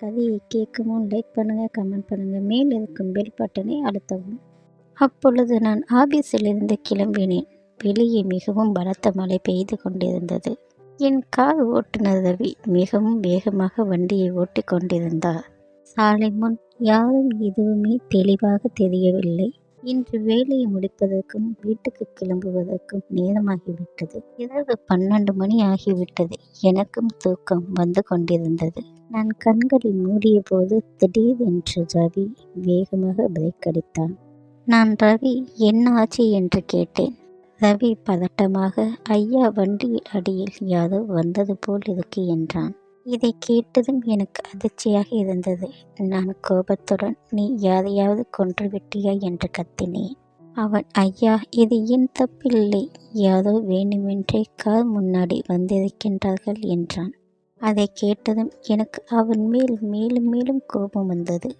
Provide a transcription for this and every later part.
கதையை கேட்கவும் லைக் பண்ணுங்கள் கமெண்ட் பண்ணுங்கள் மேல் இருக்கும் பெல் பட்டனை அழுத்தவும். அப்பொழுது நான் ஆபீஸிலிருந்து கிளம்பினேன். வெளியே மிகவும் பலத்த மழை பெய்து கொண்டிருந்தது. என் கார் ஓட்டுநர் ரவி மிகவும் வேகமாக வண்டியை ஓட்டி கொண்டிருந்தார். சாலை முன் யாரும் எதுவுமே தெளிவாக தெரியவில்லை. இன்று வேலையை முடிப்பதற்கும் வீட்டுக்கு கிளம்புவதற்கும் நேரமாகிவிட்டது. இரவு பன்னெண்டு மணி ஆகிவிட்டது. எனக்கும் தூக்கம் வந்து கொண்டிருந்தது. நான் கண்களை மூடிய போது திடீரென்று ரவி வேகமாக பிரேக் அடித்தான் நான் ரவி என்ன ஆச்சு? என்று கேட்டேன். ரவி பதட்டமாக ஐயா வண்டியில் அடியில் யாரோ வந்தது போல் இருக்கு என்றான். இதை கேட்டதும் எனக்கு அதிர்ச்சியாக இருந்தது. நான் கோபத்துடன் நீ யாரையாவது கொன்று விட்டியா? என்று கத்தினேன். அவன் ஐயா இது என் தப்பில்லை. யாரோ வேண்டுமென்றே கார் முன்னாடி வந்திருக்கின்றார்கள் என்றான். அதை கேட்டதும் எனக்கு அவன் மேல் மேலும் மேலும் கோபம் வந்தது.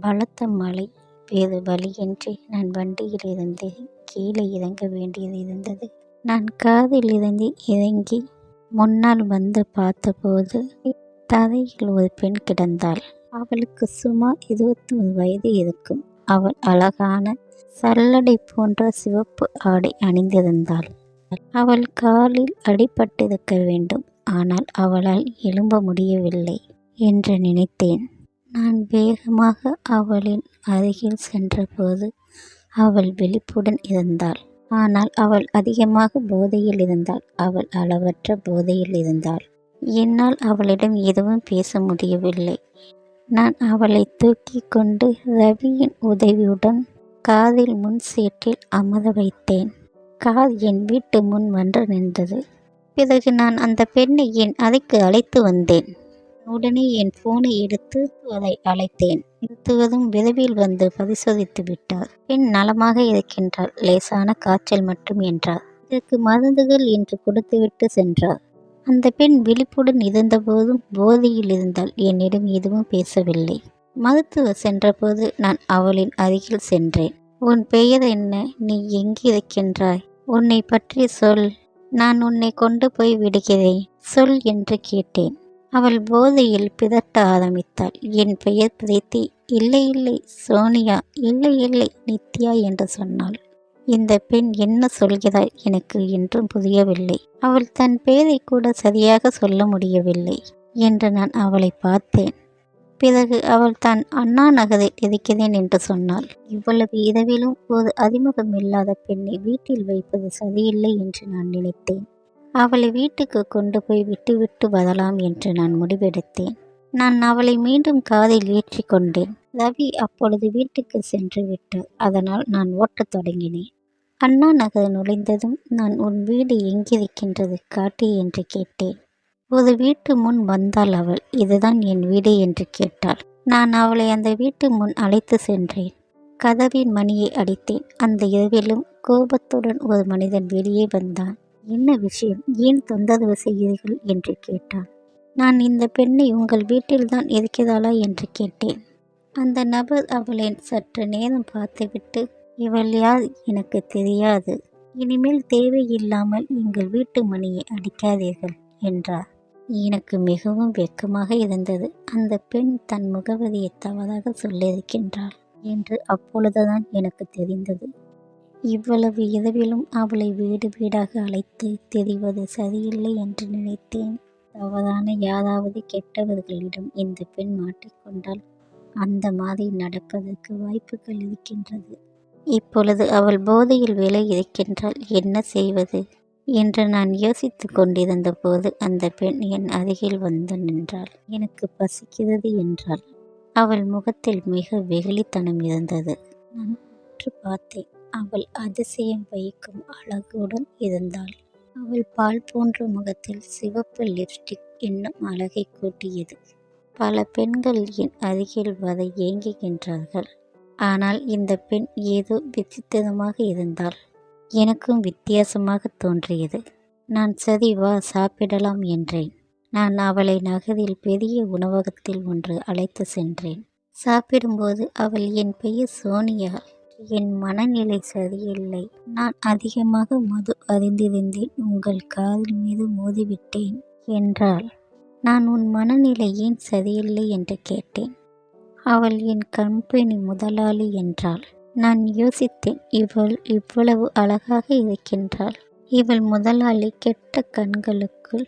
பலத்த மழை வேறு வழியின்றி நான் வண்டியில் இருந்து கீழே இறங்க வேண்டியது இருந்தது. நான் காதில் இருந்து இறங்கி முன்னால் வந்து பார்த்தபோது தரையில் ஒரு பெண் கிடந்தாள். அவளுக்கு சுமார் இருபத்தொரு வயது இருக்கும். அவள் அழகான சல்லடை போன்ற சிவப்பு ஆடை அணிந்திருந்தாள். அவள் காலில் அடிபட்டிருக்க வேண்டும். ஆனால் அவளால் எழும்ப முடியவில்லை என்று நினைத்தேன். நான் வேகமாக அவளின் அருகில் சென்றபோது அவள் விழிப்புடன் இருந்தாள். ஆனால் அவள் அதிகமாக போதையில் இருந்தாள். அவள் அளவற்ற போதையில் இருந்தாள். என்னால் அவளிடம் எதுவும் பேச முடியவில்லை. நான் அவளை தூக்கி கொண்டு ரவியின் உதவியுடன் காதில் முன் சீட்டில் அமர வைத்தேன். கார் என் வீட்டு முன் வந்து நின்றது. பிறகு நான் அந்த பெண்ணை என் அறைக்கு அழைத்து வந்தேன். உடனே என் போனை எடுத்து அதை அழைத்தேன். நிறுத்துவதும் விரைவில் வந்து பரிசோதித்து விட்டார். பெண் நலமாக இருக்கின்றாள். லேசான காய்ச்சல் மட்டும் என்றார். இதற்கு மருந்துகள் என்று கொடுத்துவிட்டு சென்றார். அந்த பெண் விழிப்புடன் இருந்தபோதும் போதையில் இருந்தால் என்னிடம் எதுவும் பேசவில்லை. மருத்துவர் சென்றபோது நான் அவளின் அருகில் சென்றேன். உன் பெயர் என்ன? நீ எங்கே இருக்கின்றாய்? உன்னை பற்றி சொல். நான் உன்னை கொண்டு போய் விடுகிறேன். சொல் என்று கேட்டேன். அவள் போதையில் பிதட்ட ஆரம்பித்தாள். என் பெயர் பிரீத்தி. இல்லை இல்லை சோனியா. இல்லை இல்லை நித்யா என்று சொன்னாள். இந்த பெண் என்ன சொல்கிறாள் எனக்கு என்றும் புரியவில்லை. அவள் தன் பெயரை கூட சரியாக சொல்ல முடியவில்லை என்று நான் அவளை பார்த்தேன். பிறகு அவள் தான் அண்ணா நகரில் இருக்கிறேன் என்று சொன்னாள். இவ்வளவு இரவிலும் ஒரு அறிமுகமில்லாத பெண்ணை வீட்டில் வைப்பது சரியில்லை என்று நான் நினைத்தேன். அவளை வீட்டுக்கு கொண்டு போய் விட்டுவிட்டு வரலாம் என்று நான் முடிவெடுத்தேன். நான் அவளை மீண்டும் காதில் ஏற்றி கொண்டேன். ரவி அப்பொழுது வீட்டுக்கு சென்று விட்டார். அதனால் நான் ஓட்டத் தொடங்கினேன். அண்ணா நகர் நுழைந்ததும் நான் உன் வீடு எங்கிருக்கின்றது காட்டு என்று கேட்டேன். ஒரு வீட்டு முன் வந்தாள் அவள். இதுதான் என் வீடு என்று கேட்டாள். நான் அவளை அந்த வீட்டு முன் அழைத்து சென்றேன். கதவின் மணியை அடித்தேன். அந்த இரவிலும் கோபத்துடன் ஒரு மனிதன் வெளியே வந்தான். என்ன விஷயம்? ஏன் தொந்தரவு செய்கிறீர்கள்? என்று கேட்டான். நான் இந்த பெண்ணை உங்கள் வீட்டில்தான் இருக்கிறாளா? என்று கேட்டேன். அந்த நபர் அவளை சற்று நேரம் பார்த்துவிட்டு இவள் யார்? எனக்கு தெரியாது. இனிமேல் தேவையில்லாமல் எங்கள் வீட்டு மணியை அடிக்காதீர்கள் என்றார். எனக்கு மிகவும் வெட்கமாக இருந்தது. அந்த பெண் தன் முகவரியை தவறாக சொல்லியிருக்கின்றாள் என்று அப்பொழுதுதான் எனக்கு தெரிந்தது. இவ்வளவு இரவிலும் அவளை வீடு வீடாக அழைத்து தெரிவது சரியில்லை என்று நினைத்தேன். தவறான யாராவது கெட்டவர்களிடம் இந்த பெண் மாட்டிக்கொண்டால் அந்த மாதிரி நடப்பதற்கு வாய்ப்புகள் இருக்கின்றது. இப்பொழுது அவள் போதையில் விலை இருக்கின்றால் என்ன செய்வது? என்று நான் யோசித்து கொண்டிருந்த போது அந்த பெண் என் அருகில் வந்து நின்றாள். எனக்கு பசிக்கிறது என்றாள். அவள் முகத்தில் மிக வெகுளித்தனம் இருந்தது. நான் உற்று பார்த்தேன். அவள் அதிசயம் வைக்கும் அழகுடன் இருந்தாள். அவள் பால் போன்ற முகத்தில் சிவப்பு லிப்ஸ்டிக் இன்னும் அழகை கூட்டியது. பல பெண்கள் என் அருகில் வர ஏங்குகின்றார்கள். ஆனால் இந்த பெண் ஏதோ விசித்திரமாக இருந்தாள். எனக்கும் வித்தியாசமாக தோன்றியது. நான் சரி வா சாப்பிடலாம் என்றேன். நான் அவளை நகரில் பெரிய உணவகத்தில் ஒன்று அழைத்து சென்றேன். சாப்பிடும்போது அவள் என் பெயர் சோனியா. என் மனநிலை சரியில்லை. நான் அதிகமாக மது அறிந்திருந்தேன். உங்கள் காதில் மீது மோதிவிட்டேன் என்றாள். நான் உன் மனநிலை ஏன் சரியில்லை என்று கேட்டேன். அவள் என் கம்பெனி முதலாளி என்றாள். நான் யோசித்தேன். இவள் இவ்வளவு அழகாக இருக்கின்றாள். இவள் முதலாளி கெட்ட கண்களுக்குள்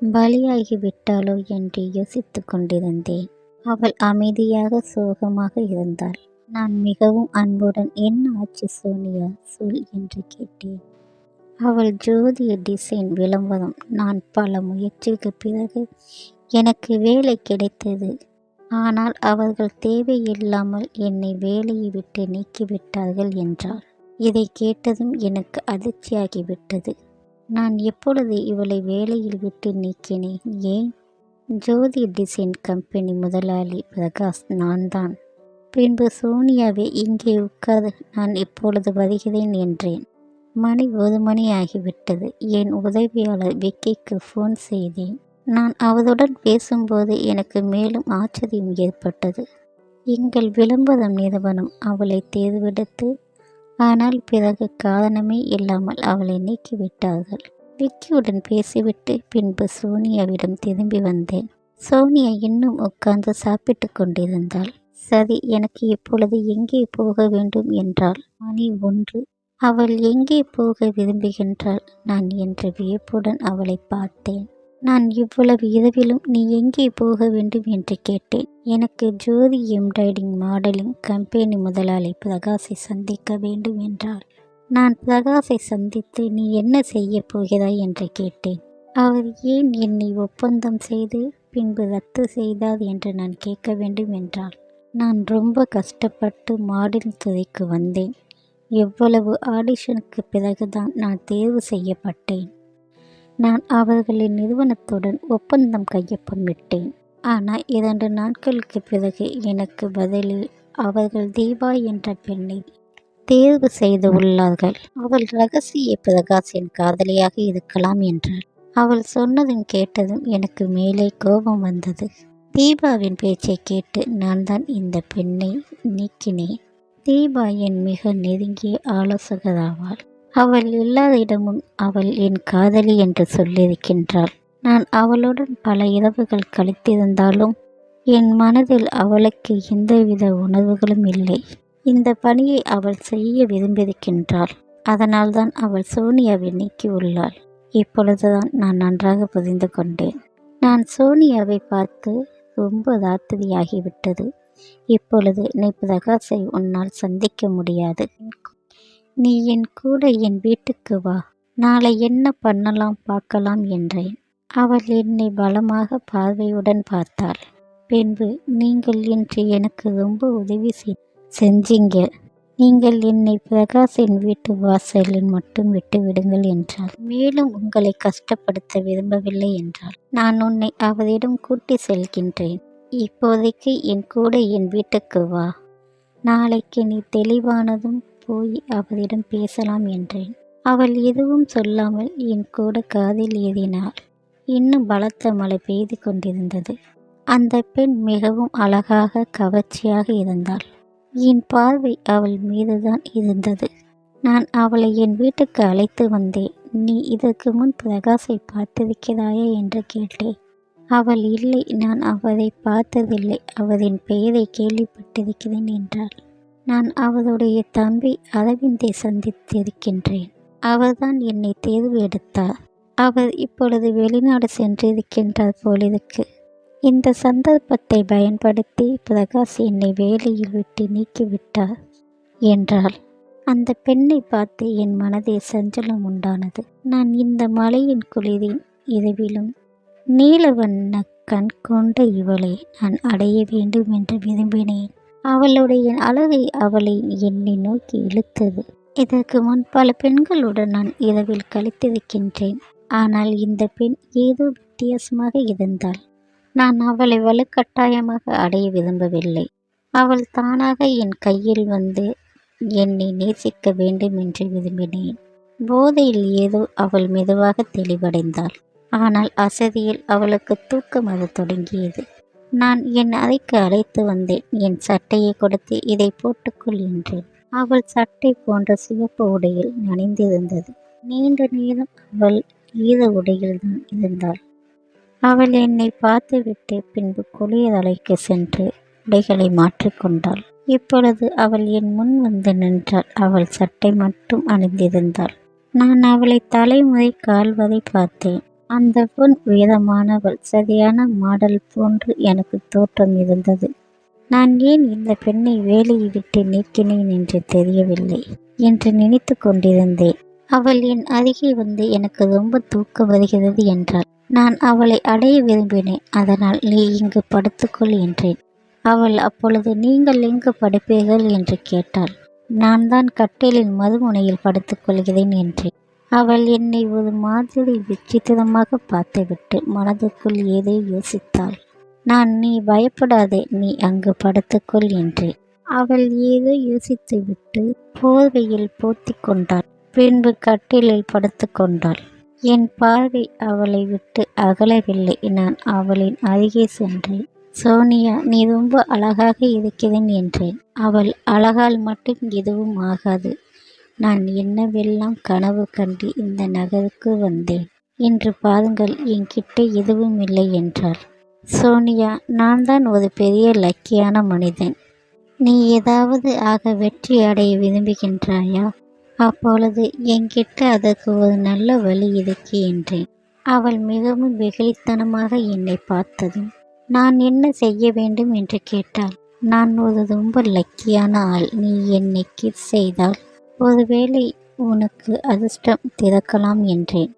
பலியாகி விட்டாளோ என்று யோசித்து கொண்டிருந்தேன். அவள் அமைதியாக சோகமாக இருந்தாள். நான் மிகவும் அன்புடன் என்ன ஆச்சு சோனியா சொல் என்று கேட்டேன். அவள் ஜோதிய டிசைன் விளம்பரம். நான் பல முயற்சிக்கு பிறகு எனக்கு வேலை கிடைத்தது. ஆனால் அவர்கள் தேவையில்லாமல் என்னை வேலையை விட்டு நீக்கிவிட்டார்கள் என்றாள். இதை கேட்டதும் எனக்கு அதிர்ச்சியாகிவிட்டது நான் எப்பொழுது இவளை வேலையில் விட்டு நீக்கினேன்? ஏன்? ஜோதி டிசைன் கம்பெனி முதலாளி பிரகாஷ் நான் தான் பின்பு சோனியாவே இங்கே உட்காது நான் இப்பொழுது வருகிறேன் என்றேன். மணி ஒரு மணி ஆகிவிட்டது. என் உதவியாளர் விக்கிக்கு ஃபோன் செய்தேன். நான் அவருடன் பேசும்போது எனக்கு மேலும் ஆச்சரியம் ஏற்பட்டது. எங்கள் விளம்பரம் நிறுவனம் அவளை தேர்வெடுத்து ஆனால் பிறகு காரணமே இல்லாமல் அவளை நீக்கிவிட்டார்கள். விக்கியுடன் பேசிவிட்டு பின்பு சோனியாவிடம் திரும்பி வந்தேன். சோனியா இன்னும் உட்கார்ந்து சாப்பிட்டு கொண்டிருந்தாள். சரி எனக்கு இப்பொழுது எங்கே போக வேண்டும் என்றாள். மணி ஒன்று. அவள் எங்கே போக விரும்புகின்றாள்? நான் என்ற வியப்புடன் அவளை பார்த்தேன். நான் இவ்வளவு இரவிலும் நீ எங்கே போக வேண்டும் என்று கேட்டேன். எனக்கு ஜோதி எம்ப்ராய்டிங் மாடலிங் கம்பெனி முதலாளி பிரகாஷை சந்திக்க வேண்டும் என்றாள். நான் பிரகாஷை சந்தித்து நீ என்ன செய்ய போகிறாய் என்று கேட்டேன். அவர் ஏன் என்னை ஒப்பந்தம் செய்து பின்பு ரத்து செய்தார் என்று நான் கேட்க வேண்டும் என்றாள். நான் ரொம்ப கஷ்டப்பட்டு மாடல் துறைக்கு வந்தேன். எவ்வளவு ஆடிஷனுக்கு பிறகுதான் நான் தேர்வு செய்யப்பட்டேன். நான் அவர்களின் நிறுவனத்துடன் ஒப்பந்தம் கையொப்பமிட்டேன் ஆனால் இரண்டு நாட்களுக்கு பிறகு எனக்கு பதிலில் அவர்கள் தீபா என்ற பெண்ணை தேர்வு செய்து உள்ளார்கள். அவள் ரகசிய பிரகாஷின் காதலியாக இருக்கலாம் என்றாள். அவள் சொன்னதும் கேட்டதும் எனக்கு மேலே கோபம் வந்தது. தீபாவின் பேச்சை கேட்டு நான் தான் இந்த பெண்ணை நீக்கினேன். தீபா என் மிக நெருங்கிய ஆலோசகராவாள். அவள் இல்லாத இடமும் அவள் என் காதலி என்று சொல்லியிருக்கின்றாள். நான் அவளுடன் பல இரவுகள் கழித்திருந்தாலும் என் மனதில் அவளுக்கு எந்தவித உணர்வுகளும் இல்லை. இந்த பணியை அவள் செய்ய விரும்பியிருக்கின்றாள். அதனால்தான் அவள் சோனியாவை நீக்கியுள்ளாள். இப்பொழுதுதான் நான் நன்றாக புரிந்து கொண்டேன். நான் சோனியாவை பார்த்து ரொம்ப ராத்திரியாகிவிட்டது இப்பொழுது நீ பிரகாஷை உன்னால் சந்திக்க முடியாது. நீ என் கூட என் வீட்டுக்கு வா. நாளை என்ன பண்ணலாம் பார்க்கலாம் என்றேன். அவள் என்னை பலமாக பார்வையுடன் பார்த்தாள். பின்பு நீங்கள் இன்று எனக்கு ரொம்ப உதவி செஞ்சீங்க. நீங்கள் என்னை பிரகாஷின் வீட்டு வாசலில் மட்டும் விட்டு விடுங்கள் என்றால் மேலும் உங்களை கஷ்டப்படுத்த விரும்பவில்லை என்றால் நான் உன்னை அவரிடம் கூட்டி செல்கின்றேன். இப்போதைக்கு என் கூட என் வீட்டுக்கு வா. நாளைக்கு நீ தெளிவானதும் போய் அவரிடம் பேசலாம் என்றேன். அவள் எதுவும் சொல்லாமல் என் கூட காதில் ஏறினாள். இன்னும் பலத்த மழை பெய்து கொண்டிருந்தது. அந்த பெண் மிகவும் அழகாக கவர்ச்சியாக இருந்தாள். என் பார்வை அவள் மீதுதான் இருந்தது. நான் அவளை என் வீட்டுக்கு அழைத்து வந்தேன். நீ இதற்கு முன் பிரகாஷை பார்த்திருக்கிறாயா என்று கேட்டேன். அவள் இல்லை நான் அவரை பார்த்ததில்லை. அவரின் பெயரை கேள்விப்பட்டிருக்கிறேன் என்றாள். நான் அவருடைய தம்பி அரவிந்தை சந்தித்திருக்கின்றேன். அவர்தான் என்னை தேர்வு எடுத்தார். அவர் இப்பொழுது வெளிநாடு சென்றிருக்கின்றார் போலிருக்கு. இந்த சந்தர்ப்பத்தை பயன்படுத்தி பிரகாஷ் என்னை வேலையில் விட்டு நீக்கிவிட்டார் என்றாள். அந்த பெண்ணை பார்த்து என் மனதில் சஞ்சலம் உண்டானது. நான் இந்த மலையின் குளிரின் இரவிலும் நீலவண்ண கண் கொண்ட இவளை நான் அடைய வேண்டும் என்று விரும்பினேன். அவளுடைய அழகை அவளை என்னை நோக்கி இழுத்தது. இதற்கு முன் பல பெண்களுடன் நான் இரவில் கழித்திருக்கின்றேன். ஆனால் இந்த பெண் ஏதோ வித்தியாசமாக இருந்தாள். நான் அவளை வலுக்கட்டாயமாக அடைய விரும்பவில்லை. அவள் தானாக என் கையில் வந்து என்னை நேசிக்க வேண்டும் என்று விரும்பினேன். போதையில் ஏதோ அவள் மெதுவாக தெளிவடைந்தாள். ஆனால் அசதியில் அவளுக்கு தூக்கம் அது தொடங்கியது. நான் என் அறைக்கு அழைத்து வந்தேன். என் சட்டையை கொடுத்து இதை போட்டுக்கொள் என்றேன் அவள் சட்டை போன்ற சிவப்பு உடையில் நனைந்திருந்தது. நீண்ட நேரம் அவள் ஈர உடையில் தான் இருந்தாள். அவள் என்னை பார்த்துவிட்டு பின்பு குளியலறைக்கு சென்று உடைகளை மாற்றிக்கொண்டாள் இப்பொழுது அவள் என் முன் வந்து நின்றாள். அவள் சட்டை மட்டும் அணிந்திருந்தாள். நான் அவளை தலைமுறை கால்வதை பார்த்தேன். அந்த பொன் உயரமானவள் சரியான மாடல் போன்று எனக்கு தோற்றம் இருந்தது. நான் ஏன் இந்த பெண்ணை வேலையை விட்டு நீக்கினேன் என்று தெரியவில்லை என்று நினைத்து கொண்டிருந்தேன். அவள் என் அருகே வந்து எனக்கு ரொம்ப தூக்கம் வருகிறது என்றாள். நான் அவளை அடைய விரும்பினேன். அதனால் நீ இங்கு படுத்துக்கொள் என்றேன். அவள் அப்பொழுது நீங்கள் எங்கு படுப்பீர்கள்? என்று கேட்டாள். நான் தான் கட்டிலின் மறுமுனையில் படுத்துக்கொள்கிறேன் என்றேன். அவள் என்னை ஒரு மாதிரி விசித்திரமாக பார்த்துவிட்டு மனதுக்குள் ஏதோ யோசித்தாள். நான் நீ பயப்படாதே நீ அங்கு படுத்துக்கொள் என்றேன். அவள் ஏதோ யோசித்துவிட்டு போர்வையில் போத்தி கொண்டாள். பின்பு கட்டிலில் படுத்து கொண்டாள் என் பார்வை அவளை விட்டு அகலவில்லை. நான் அவளின் அருகே சென்றேன். சோனியா நீ ரொம்ப அழகாக இருக்கிறேன் என்றேன். அவள் அழகால் மட்டும் எதுவும் ஆகாது. நான் என்னவெல்லாம் கனவு கண்டு இந்த நகருக்கு வந்தேன். என்று பாருங்கள் என்கிட்ட எதுவும் இல்லை என்றாள். சோனியா நான் தான் ஒரு பெரிய லக்கியான மனிதன். நீ ஏதாவது ஆக வெற்றி அடைய விரும்புகின்றாயா? அப்பொழுது என்கிட்ட அதற்கு ஒரு நல்ல வழி இருக்கு என்றேன். அவள் மிகவும் வெகுளித்தனமாக என்னை பார்த்ததும் நான் என்ன செய்ய வேண்டும்? என்று கேட்டாள். நான் ஒரு ரொம்ப லக்கியான ஆள். நீ என்னை கிஸ் செய்தால் ஒருவேளை உனக்கு அதிர்ஷ்டம் திறக்கலாம் என்றேன்.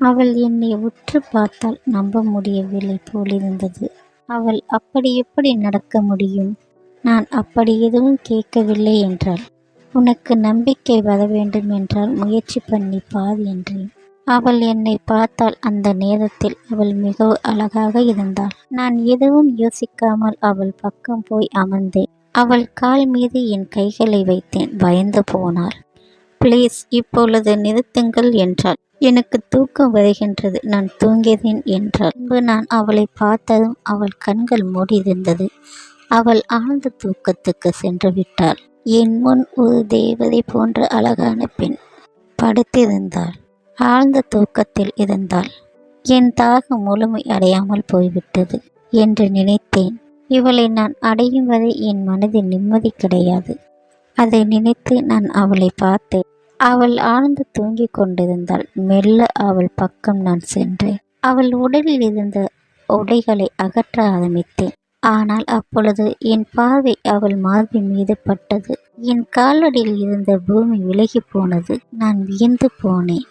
அவள் என்னை உற்று பார்த்தால் நம்ப முடியவில்லை போலிருந்தது. அவள் அப்படி எப்படி நடக்க முடியும்? நான் அப்படி எதுவும் கேட்கவில்லை என்றாள். உனக்கு நம்பிக்கை வர வேண்டும் என்றால் முயற்சி பண்ணி பார் என்றேன் அவள் என்னை பார்த்தால் அந்த நேரத்தில் அவள் மிகவும் அழகாக இருந்தாள். நான் எதுவும் யோசிக்காமல் அவள் பக்கம் போய் அமர்ந்தேன். அவள் கால் மீது என் கைகளை வைத்தேன். பயந்து போனாள். ப்ளீஸ் இப்பொழுது நிறுத்துங்கள் என்றாள். எனக்கு தூக்கம் வருகின்றது. நான் தூங்கினேன் என்றாள். பின்பு நான் அவளை பார்த்ததும் அவள் கண்கள் மூடியிருந்தது. அவள் ஆழ்ந்த தூக்கத்துக்கு சென்று விட்டாள். என் முன் ஒரு தேவதை போன்ற அழகான பெண் படுத்திருந்தாள். ஆழ்ந்த தூக்கத்தில் இருந்தாள். என் தாகம் முழுமை அடையாமல் போய்விட்டது என்று நினைத்தேன். இவளை நான் அடையும் வரை என் மனதில் நிம்மதி கிடையாது. அதை நினைத்து நான் அவளை பார்த்தேன். அவள் ஆழ்ந்து தூங்கிக் கொண்டிருந்தாள். மெல்ல அவள் பக்கம் நான் சென்றேன். அவள் உடலில் இருந்த உடைகளை அகற்ற ஆரம்பித்தேன். ஆனால் அப்பொழுது என் பார்வை அவள் மார்பின் மீது பட்டது என் காலடியில் இருந்த பூமி விலகி போனது. நான் வியந்து போனேன்.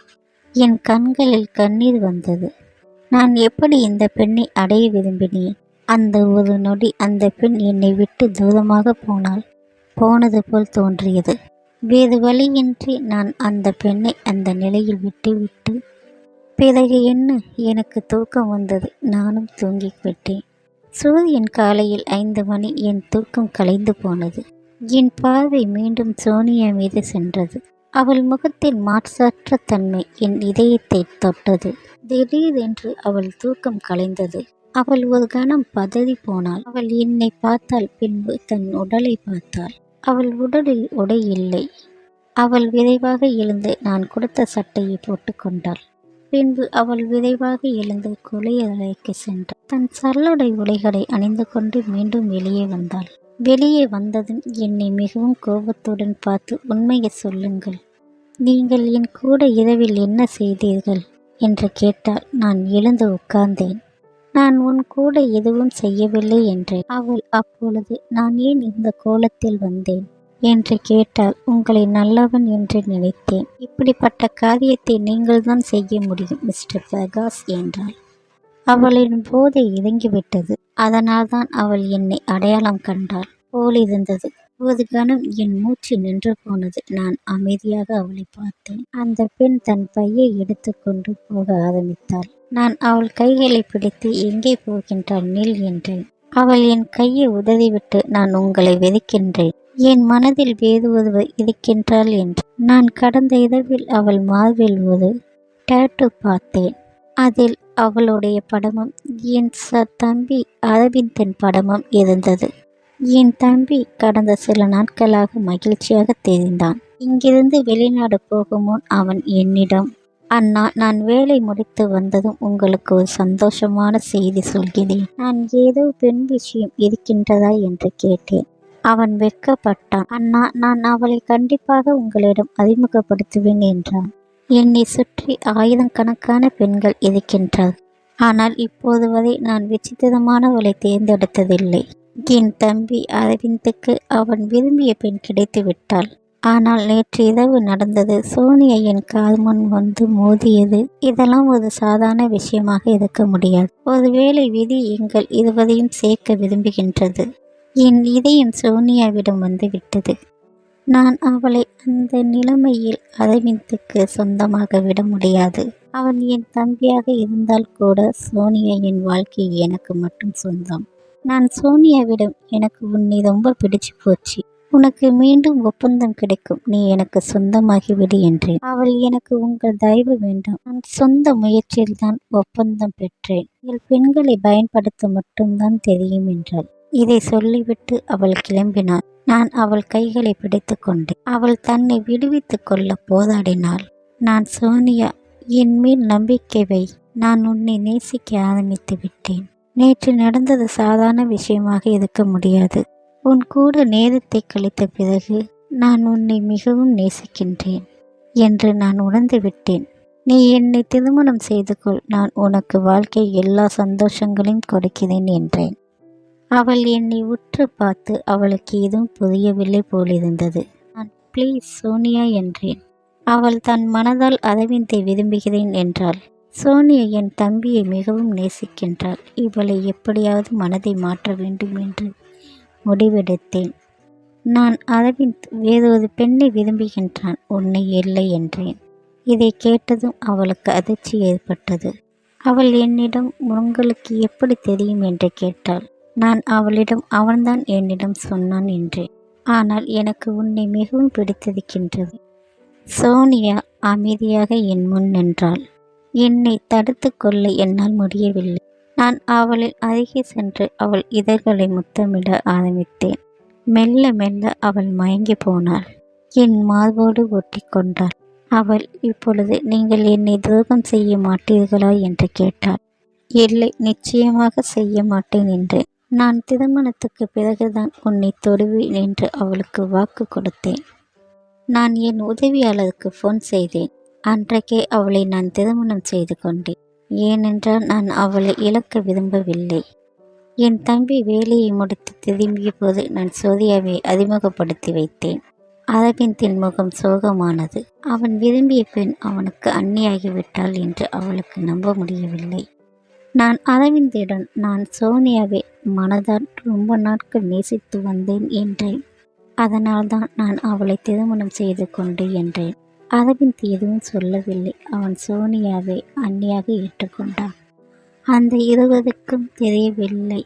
என் கண்களில் கண்ணீர் வந்தது. நான் எப்படி இந்த பெண்ணை அடைய விரும்பினேன்? அந்த ஒரு நொடி அந்த பெண் என்னை விட்டு தூரமாக போனால் போனது போல் தோன்றியது. வேறு வழியின்றி நான் அந்த பெண்ணை அந்த நிலையில் விட்டுவிட்டு பிறகு என்ன எனக்கு தூக்கம் வந்தது? நானும் தூங்கி விட்டேன். சூரியன் காலையில் ஐந்து மணி என் தூக்கம் கலைந்து போனது. என் பார்வை மீண்டும் சோனியா மீது சென்றது. அவள் முகத்தில் மாற்றற்ற தன்மை என் இதயத்தை தொட்டது. திடீரென்று அவள் தூக்கம் கலைந்தது. அவள் ஒரு கணம் பதறி போனாள். அவள் என்னை பார்த்தால் பின்பு தன் உடலை பார்த்தாள். அவள் உடலில் உடை இல்லை. அவள் விரைவாக எழுந்து நான் கொடுத்த சட்டையை போட்டுக்கொண்டாள் பின்பு அவள் விரைவாக எழுந்து குளியலறைக்கு சென்றாள். தன் சரளுடை உடைகளை அணிந்து கொண்டு மீண்டும் வெளியே வந்தாள். வெளியே வந்ததும் என்னை மிகவும் கோபத்துடன் பார்த்து உண்மையை சொல்லுங்கள். நீங்கள் என் கூட இரவில் என்ன செய்தீர்கள்? என்று கேட்டால் நான் எழுந்து உட்கார்ந்தேன். நான் உன் கூட எதுவும் செய்யவில்லை என்றேன். அவள் அப்பொழுது நான் ஏன் இந்த கோலத்தில் வந்தேன்? என்று கேட்டால் உங்களை நல்லவன் என்று நினைத்தேன். இப்படிப்பட்ட காரியத்தை நீங்கள்தான் செய்ய முடியும் மிஸ்டர் பிரகாஷ் என்றாள். அவளின் போதை இறங்கிவிட்டது. அதனால்தான் அவள் என்னை அடையாளம் கண்டாள். போலிருந்தது ஒரு கணம் என் மூச்சு நின்று போனது. நான் அமைதியாக அவளை பார்த்தேன். அந்த பெண் தன் பையை எடுத்துக்கொண்டு போக ஆரம்பித்தாள். நான் அவள் கைகளை பிடித்து எங்கே போகின்றாள் நில் என்றேன். அவள் என் கையை உதறிவிட்டு நான் உங்களை வெறுக்கின்றேன். என் மனதில் வேறு ஒருவர் இருக்கின்றாள் என்று. நான் கடந்த இரவில் அவள் மார்பில் ஒரு டேட்டு பார்த்தேன். அதில் அவளுடைய படமும் என் ச தம்பி அரவிந்தன் படமும் இருந்தது. என் தம்பி கடந்த சில நாட்களாக மகிழ்ச்சியாக தெரிந்தான். இங்கிருந்து வெளிநாடு போகும் முன் அவன் என்னிடம் அண்ணா நான் வேலை முடித்து வந்ததும் உங்களுக்கு ஒரு சந்தோஷமான செய்தி சொல்கிறேன். நான் ஏதோ பெண் விஷயம் இருக்கின்றதா? என்று கேட்டேன். அவன் வெட்கப்பட்டான். அண்ணா நான் அவளை கண்டிப்பாக உங்களிடம் அறிமுகப்படுத்துவேன் என்றான். என்னை சுற்றி ஆயிரக்கணக்கான பெண்கள் இருக்கின்றார் ஆனால் இப்போது வரை நான் விசித்திரமானவளை தேர்ந்தெடுத்ததில்லை. என் தம்பி அரவிந்துக்கு அவன் விரும்பிய பெண் கிடைத்து விட்டாள் ஆனால் நேற்று இரவு நடந்தது சோனியா என் கால் முன் வந்து மோதியது. இதெல்லாம் ஒரு சாதாரண விஷயமாக இருக்க முடியாது. ஒருவேளை விதி எங்கள் இருவரையும் சேர்க்க விரும்புகின்றது. என் இதயம் சோனியாவிடம் வந்து விட்டது நான் அவளை அந்த நிலைமையில் அரவிந்துக்கு சொந்தமாக விட முடியாது. அவன் என் தம்பியாக இருந்தால் கூட சோனியா என் வாழ்க்கை எனக்கு மட்டும் சொந்தம். நான் சோனியாவிடம் எனக்கு உன்னை ரொம்ப பிடிச்சு போச்சு. உனக்கு மீண்டும் ஒப்பந்தம் கிடைக்கும். நீ எனக்கு சொந்தமாகிவிடு என்றேன். அவள் எனக்கு உங்கள் தயவு வேண்டாம். நான் சொந்த முயற்சியில் தான் ஒப்பந்தம் பெற்றேன். இதில் பெண்களை பயன்படுத்த மட்டும்தான் தெரியும் என்றாள். இதை சொல்லிவிட்டு அவள் கிளம்பினாள். நான் அவள் கைகளை பிடித்து கொண்டேன். அவள் தன்னை விடுவித்துக் கொள்ள போதாடினாள் நான் சோனியா என் மேல் நம்பிக்கை வை. நான் உன்னை நேசிக்க ஆரம்பித்து விட்டேன். நேற்று நடந்தது சாதாரண விஷயமாக இருக்க முடியாது. உன் கூட நேரத்தை கழித்த பிறகு நான் உன்னை மிகவும் நேசிக்கின்றேன் என்று நான் உணர்ந்து விட்டேன். நீ என்னை திருமணம் செய்து கொள். நான் உனக்கு வாழ்க்கை எல்லா சந்தோஷங்களையும் கொடுக்கிறேன் என்றேன். அவள் என்னை உற்று பார்த்து அவளுக்கு எதுவும் புரியவில்லை போலிருந்தது. நான் ப்ளீஸ் சோனியா என்றேன். அவள் தன் மனதால் அரவிந்தை விரும்புகிறேன் என்றாள். சோனியா என் தம்பியை மிகவும் நேசிக்கின்றாள். இவளை எப்படியாவது மனதை மாற்ற வேண்டும் என்று முடிவெடுத்தேன். நான் அரவிந்த் வேறொரு பெண்ணை விரும்புகின்றான். உன்னை இல்லை என்றேன். இதை கேட்டதும் அவளுக்கு அதிர்ச்சி ஏற்பட்டது. அவள் என்னிடம் உங்களுக்கு எப்படி தெரியும் என்று கேட்டாள். நான் அவளிடம் அவன்தான் என்னிடம் சொன்னான் என்றேன் ஆனால் எனக்கு உன்னை மிகவும் பிடித்திருக்கின்றது. சோனியா அமைதியாக என் முன் நின்றாள். என்னை தடுத்து கொள்ள என்னால் முடியவில்லை. நான் அவளில் அருகே சென்று அவள் இதழ்களை முத்தமிட ஆரம்பித்தேன். மெல்ல மெல்ல அவள் மயங்கி போனாள். என் மார்போடு ஒட்டி கொண்டாள். அவள் இப்பொழுது நீங்கள் என்னை துரோகம் செய்ய மாட்டீர்களா? என்று கேட்டாள். இல்லை நிச்சயமாக செய்ய மாட்டேன் என்றேன் நான் திருமணத்துக்கு பிறகுதான் உன்னை தொடுவேன் என்று அவளுக்கு வாக்கு கொடுத்தேன். நான் என் உதவியாளருக்கு ஃபோன் செய்தேன். அன்றைக்கே அவளை நான் திருமணம் செய்து கொண்டேன். ஏனென்றால் நான் அவளை இழக்க விரும்பவில்லை. என் தம்பி வேலையை முடித்து திரும்பிய போது நான் சோதியாவை அறிமுகப்படுத்தி வைத்தேன். அரவிந்தின் முகம் சோகமானது. அவன் விரும்பிய பெண் அவனுக்கு அந்நியாகிவிட்டாள் என்று அவளுக்கு நம்ப முடியவில்லை. நான் அரவிந்திடம் நான் சோனியாவை மனதால் ரொம்ப நாட்கள் நேசித்து வந்தேன் என்றேன். அதனால்தான் நான் அவளை திருமணம் செய்து கொண்டு என்றேன். அரவிந்த் எதுவும் சொல்லவில்லை. அவன் சோனியாவை அன்னியாக ஏற்றுக்கொண்டான். அந்த இருவருக்கும் தெரியவில்லை.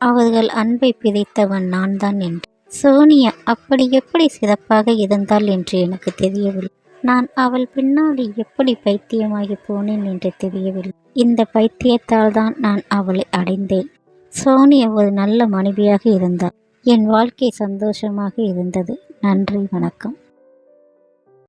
அவர்கள் அன்பை பிரித்தவன் நான் தான் என்று சோனியா அப்படி எப்படி சிறப்பாக இருந்தாள் என்று எனக்கு தெரியவில்லை. நான் அவள் பின்னாடி எப்படி பைத்தியமாகி போனேன் என்று தெரியவில்லை. இந்த பைத்தியத்தால் தான் நான் அவளை அடைந்தேன். சோனியா ஒரு நல்ல மனைவியாக இருந்தாள் என் வாழ்க்கை சந்தோஷமாக இருந்தது. நன்றி வணக்கம்.